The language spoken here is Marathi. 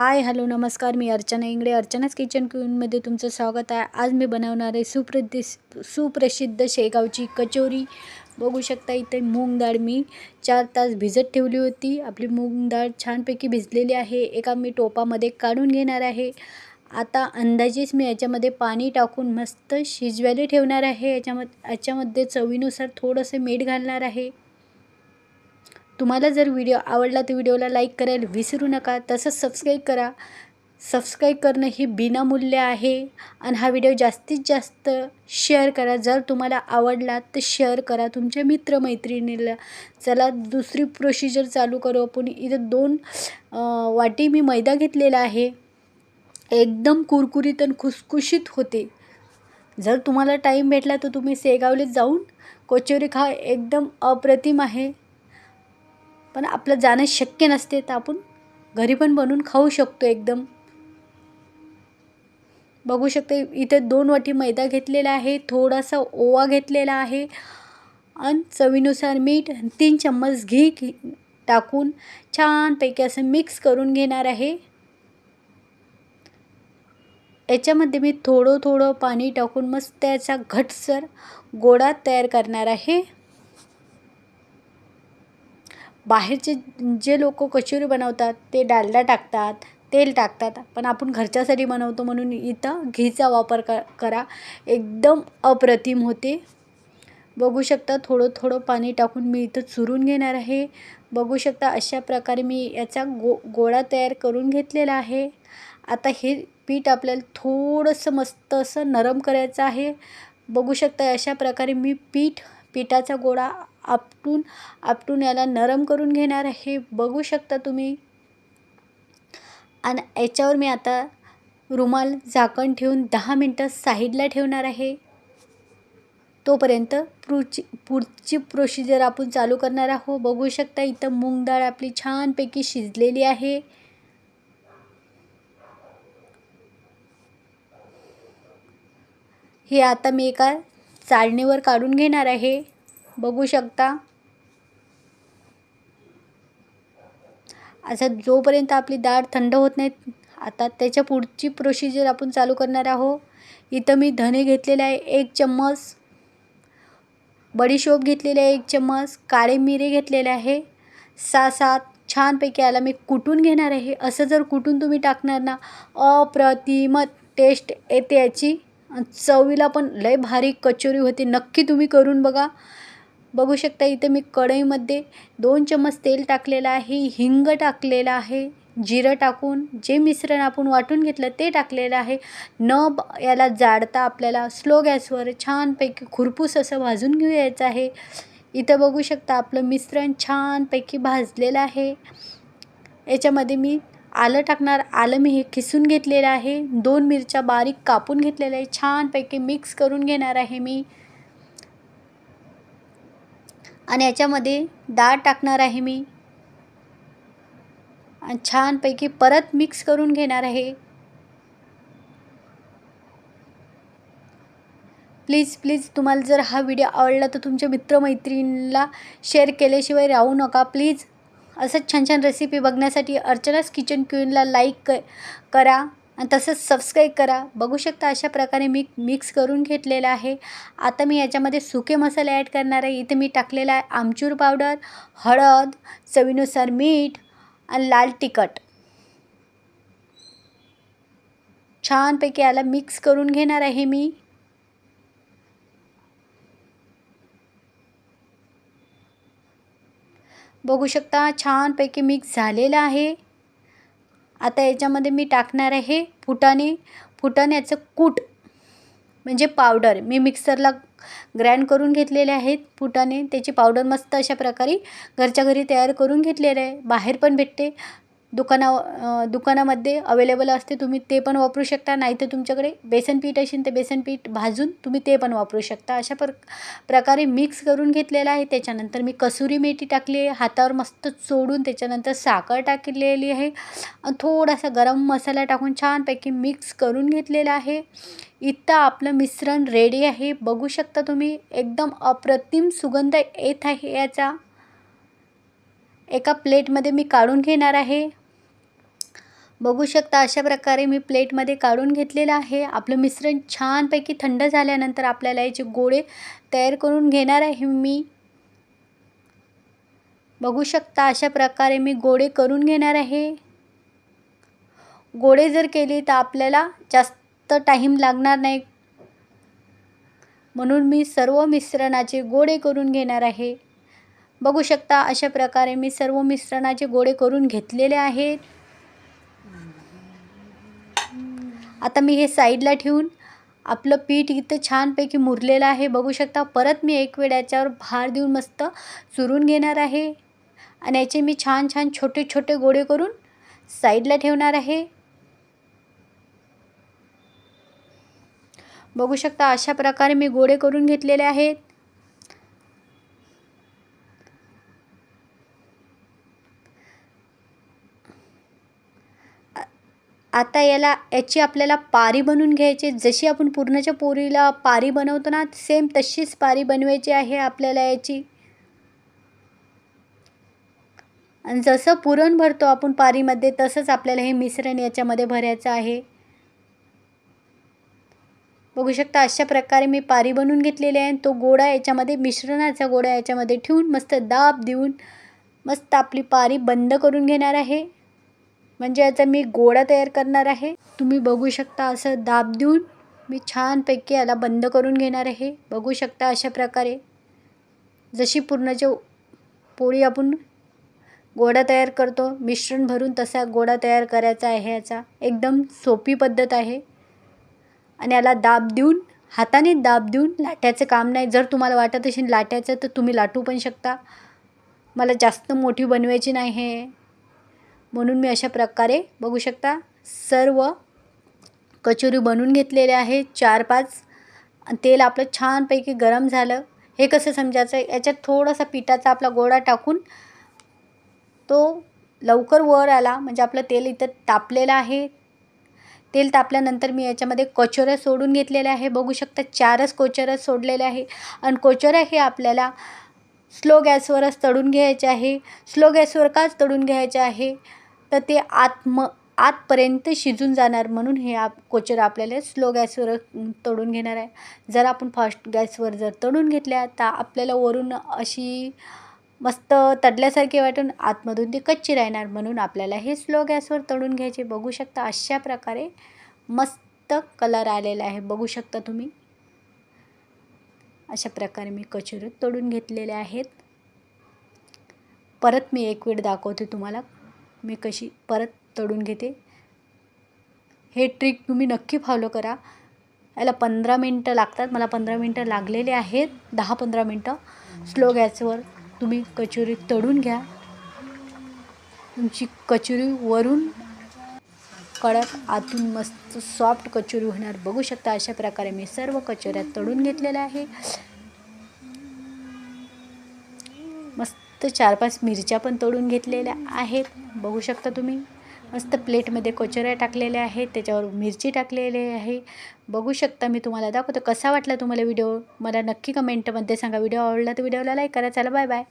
हाय हॅलो नमस्कार. मी अर्चना इंगडे अर्चनाच किचन क्यूनमध्ये तुमचं स्वागत आहे. आज मी बनवणार आहे सुप्रदि सुप्रसिद्ध शेगावची कचोरी. बघू शकता इथे मूग डाळ मी चार तास भिजत ठेवली होती. आपली मूग डाळ छानपैकी भिजलेली आहे. एका मी टोपामध्ये काढून घेणार आहे. आता अंदाजेच मी याच्यामध्ये पाणी टाकून मस्त शिजवायला ठेवणार आहे. याच्यामध्ये याच्यामध्ये चवीनुसार थोडंसं मीठ घालणार आहे. तुम्हाला जर व्हिडिओ आवडला तर व्हिडिओला लाईक करायला विसरू नका. तसंच सबस्क्राईब करा. सबस्क्राईब करणं हे बिनामूल्य आहे. आणि हा व्हिडिओ जास्तीत जास्त शेअर करा. जर तुम्हाला आवडला तर शेअर करा. तुमच्या मित्रमैत्रिणीला चला दुसरी प्रोसिजर चालू करू आपण. इथं दोन वाटी मी मैदा घेतलेला आहे. एकदम कुरकुरीत आणि खुसखुशीत होते. जर तुम्हाला टाईम भेटला तर तुम्ही सेगावलेत जाऊन कोचोरी खा एकदम अप्रतिम आहे. पण आपलं जाणं शक्य नसते तर आपण घरी पण बनवून खाऊ शकतो एकदम. बघू शकते इथे दोन वाटी मैदा घेतलेला आहे थोडासा ओवा घेतलेला आहे आणि चवीनुसार मीठ तीन चम्मच घी टाकून छानपैकी असं मिक्स करून घेणार आहे. याच्यामध्ये मी थोडं थोडं पाणी टाकून मस्त त्याचा घटसर गोळा तयार करणार आहे. बाहेरचे जे लोक कचोरी बनवतात ते डालडा टाकतात तेल टाकतात पण आपण घरच्यासाठी बनवतो म्हणून इथं घीचा वापर क करा. एकदम अप्रतिम होते. बघू शकता थोडं थोडं पाणी टाकून मी इथं चुरून घेणार आहे. बघू शकता अशा प्रकारे मी याचा गो गोळा तयार करून घेतलेला आहे. आता हे पीठ आपल्याला थोडंसं मस्त असं नरम करायचं आहे. बघू शकता अशा प्रकारे मी पीठ पिठाचा गोळा आपटून आपटून याला नरम करून घेणार आहे. बघू शकता तुम्ही. आणि याच्यावर मी आता रुमाल झाकण ठेवून दहा मिनटं साईडला ठेवणार आहे. तोपर्यंत पुढची पुढची प्रोसिजर आपण चालू करणार आहोत. बघू शकता इथं मूग डाळ आपली छानपैकी शिजलेली आहे. हे आता मी एका चाळणीवर काढून घेणार आहे. बघू शकता. असं जोपर्यंत आपली डाळ थंड होत नाही आता त्याच्या पुढची प्रोसिजर आपण चालू करणार आहोत. इथं मी धने घेतलेले आहे एक चम्मच. बडीशोप घेतलेले आहे एक चम्मच. काळे मिरे घेतलेले आहे. सहा सात छानपैकी याला मी कुटून घेणार आहे. असं जर कुटून तुम्ही टाकणार ना अप्रतिमत टेस्ट येते याची. चवीला पण लय भारी कचोरी होते. नक्की तुम्ही करून बघा. बघू शकता इथे मी कढईमध्ये दोन चम्मच तेल टाकलेलं आहे हिंग टाकलेलं आहे जिरं टाकून जे मिश्रण आपण वाटून घेतलं ते टाकलेलं आहे. न याला जाडता आपल्याला स्लो गॅसवर छानपैकी खुरपूस असं भाजून घ्यायचं आहे. इथं बघू शकता आपलं मिश्रण छानपैकी भाजलेलं आहे. याच्यामध्ये मी आलं टाकणार आलं मी हे खिसून घेतलेलं आहे. दोन मिरच्या बारीक कापून घेतलेल्या आहे. छानपैकी मिक्स करून घेणार आहे मी. आणि याच्यामध्ये डाळ टाकणार आहे मी. आणि छानपैकी परत मिक्स करून घेणार आहे. प्लीज प्लीज तुम्हाला जर हा व्हिडिओ आवडला तर तुमच्या मित्रमैत्रिणीला शेअर केल्याशिवाय राहू नका. प्लीज असंच छान छान रेसिपी बघण्यासाठी अर्चनाच किचन क्यूनला लाईक क करा आणि तसंच सबस्क्राईब करा. बघू शकता अशा प्रकारे मी मिक्स करून घेतलेलं आहे. आता मी याच्यामध्ये सुके मसाले ॲड करणार आहे. इथे मी टाकलेला आहे आमचूर पावडर हळद चवीनुसार मीठ आणि लाल तिखट. छानपैकी याला मिक्स करून घेणार आहे मी. बघू शकता छानपैकी मिक्स झालेलं आहे. आता याच्यामध्ये मी टाकणार आहे फुटाणे. फुटाण्याचं कूट म्हणजे पावडर मी मिक्सरला ग्रँड करून घेतलेले आहेत फुटाणे. त्याची पावडर मस्त अशा प्रकारे घरच्या घरी तयार करून घेतलेलं आहे. बाहेर पण भेटते. दुकाना दुकानामध्ये अवेलेबल असते तुम्ही ते पण वापरू शकता. नाही तर तुमच्याकडे बेसन पीठ असेल तर बेसन पीठ भाजून तुम्ही ते पण वापरू शकता. अशा प्र प्रकारे मिक्स करून घेतलेलं आहे. त्याच्यानंतर मी कसुरी मेथी टाकली आहे. हातावर मस्त चोडून त्याच्यानंतर साखर टाकलेली आहे. आणि थोडासा गरम मसाला टाकून छानपैकी मिक्स करून घेतलेला आहे. इथं आपलं मिश्रण रेडी आहे. बघू शकता तुम्ही एकदम अप्रतिम सुगंध येत आहे याचा. एका प्लेटमध्ये मी काढून घेणार आहे. बघू शकता अशा प्रकारे मी प्लेटमध्ये काढून घेतलेलं आहे. आपलं मिश्रण छानपैकी थंड झाल्यानंतर आपल्याला याचे गोळे तयार करून घेणार आहे मी. बघू शकता अशा प्रकारे मी गोळे करून घेणार आहे. गोळे जर केले तर आपल्याला जास्त टाईम लागणार नाही. म्हणून मी सर्व मिश्रणाचे गोळे करून घेणार आहे. बघू शकता अशा प्रकारे मी सर्व मिश्रणाचे गोळे करून घेतलेले आहेत. आता मी हे साईडला ठेवून आपलं पीठ इथं छानपैकी मुरलेलं आहे. बघू शकता परत मी एक वेळ याच्यावर भार देऊन मस्त चुरून घेणार आहे. आणि याचे मी छान छान छोटे छोटे गोळे करून साईडला ठेवणार आहे. बघू शकता अशा प्रकारे मी गोळे करून घेतलेले आहेत. आता याला याची आपल्याला पारी बनवून घ्यायची जशी आपण पूर्णाच्या पोरीला पारी बनवतो ना सेम तशीच पारी बनवायची आहे आपल्याला याची. आणि जसं पुरण भरतो आपण पारीमध्ये तसंच आपल्याला हे मिश्रण याच्यामध्ये भरायचं आहे. बघू शकता अशा प्रकारे मी पारी बनवून घेतलेली आहे तो गोडा याच्यामध्ये मिश्रणाचा गोडा याच्यामध्ये ठेवून मस्त दाब देऊन मस्त आपली पारी बंद करून घेणार आहे. म्हणजे याचा मी गोळा तयार करणार आहे. तुम्ही बघू शकता असं दाब देऊन मी छानपैकी याला बंद करून घेणार आहे. बघू शकता अशा प्रकारे. जशी पूर्णाची पोळी आपण गोळा तयार करतो मिश्रण भरून तसा गोळा तयार करायचा आहे याचा. एकदम सोपी पद्धत आहे. आणि याला दाब देऊन हाताने दाब देऊन लाट्याचं काम नाही. जर तुम्हाला वाटत असेल लाट्याचं तर तुम्ही लाटू पण शकता. मला जास्त मोठी बनवायची नाही आहे. म्हणून मी अशा प्रकारे बघू शकता. सर्व कचोरी बनवून घेतलेले आहे. चार पाच. तेल आपलं छानपैकी गरम झालं. हे कसं समजायचं? याच्यात थोडासा पिठाचा आपला गोळा टाकून तो लवकर वर आला. म्हणजे आपलं तेल इथं तापलेलं आहे. तेल तापल्यानंतर मी याच्यामध्ये कोचोऱ्या सोडून घेतलेल्या आहे. बघू शकता चारच कोचोऱ्या सोडलेल्या आहे. आणि कोचोऱ्या हे आपल्याला स्लो गॅसवरच तळून घ्यायचे आहे. स्लो गॅसवर काच तळून घ्यायचे आहे? तर ते आत्म आतपर्यंत शिजून जाणार म्हणून हे आप कोचर आपल्याला स्लो गॅसवर तळून घेणार आहे. जर आपण फास्ट गॅसवर जर तळून घेतल्या तर आपल्याला वरून अशी मस्त तडल्यासारखे वाटून आतमधून ती कच्ची राहणार म्हणून आपल्याला हे स्लो गॅसवर तळून घ्यायचे. बघू शकता अशा प्रकारे मस्त कलर आलेला आहे. बघू शकता तुम्ही. अशा प्रकारे मी कचोरी तळून घेतलेले आहेत. परत मी एक वेळ दाखवते तुम्हाला. मी कशी परत तळून घेते. हे ट्रिक तुम्ही नक्की फॉलो करा. याला पंधरा मिनटं लागतात. मला पंधरा मिनटं लागलेले आहेत. दहा पंधरा मिनटं. स्लो गॅसवर तुम्ही कचोरी तळून घ्या. तुमची कचोरी वरून कडक आतून मस्त सॉफ्ट कचोरी होणार. बघू शकता अशा प्रकारे मी सर्व कचोऱ्या तळून घेतलेल्या आहे मस्त चार पाच मिरच्या पण तोडून घेतलेल्या आहेत. बघू शकता तुम्ही. मस्त प्लेटमध्ये कचोऱ्या टाकलेल्या आहेत. त्याच्यावर मिरची टाकलेली आहे. बघू शकता मी तुम्हाला. दाखवतो कसा वाटला तुम्हाला व्हिडिओ? मला नक्की कमेंटमध्ये सांगा. व्हिडिओ आवडला तर व्हिडिओला लाईक करा. चला बाय बाय